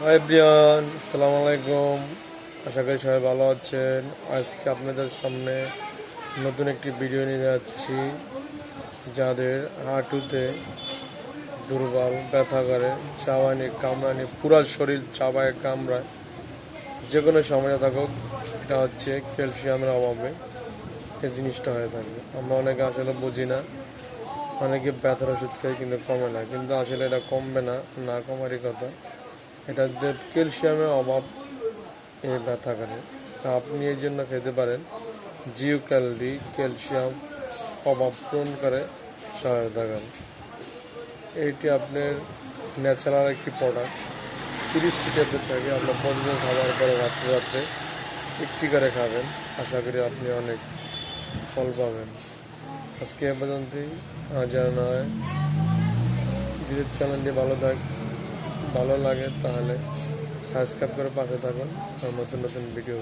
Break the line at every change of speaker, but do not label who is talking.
High Brian সালাম আলাইকুম। আশা করি সবাই ভালো আছেন। আজকে আপনাদের সামনে নতুন একটি ভিডিও নিয়ে যাচ্ছি, যাদের হাঁটুতে দুর্বল, ব্যথা করে চাওয়ানি কামড়ানি পুরো শরীর চাবায় কামড়ায়। যে কোনো সমস্যা থাকুক, এটা হচ্ছে ক্যালসিয়ামের অভাবে এই জিনিসটা হয়ে থাকে। আমরা অনেকে আসলে বুঝি না, অনেকে ব্যথার ওষুধ খাই কিন্তু কমে না, কিন্তু আসলে এটা কমবে না না কমারই কথা। এটা ক্যালসিয়ামের অভাব এই ব্যথা করে। আপনি এই জন্য খেতে পারেন। জিও ক্যালডি ক্যালসিয়াম অভাব পূরণ করে সহায়তা করে। এইটি আপনার ন্যাচারাল একটি প্রোডাক্ট তিরিশটি ট্যাবলেট থাকে আপনার প্রতিদিন খাবার পরে রাত্রে রাত্রে একটি করে খাবেন। আশা করি আপনি অনেক ফল পাবেন। আজকে এ পর্যন্তই। আর যেন না হয় যদি চ্যানেলটি ভালো থাক। ভালো লাগে তাহলে সাবস্ক্রাইব করে পাশে থাকুন। আর নতুন নতুন ভিডিও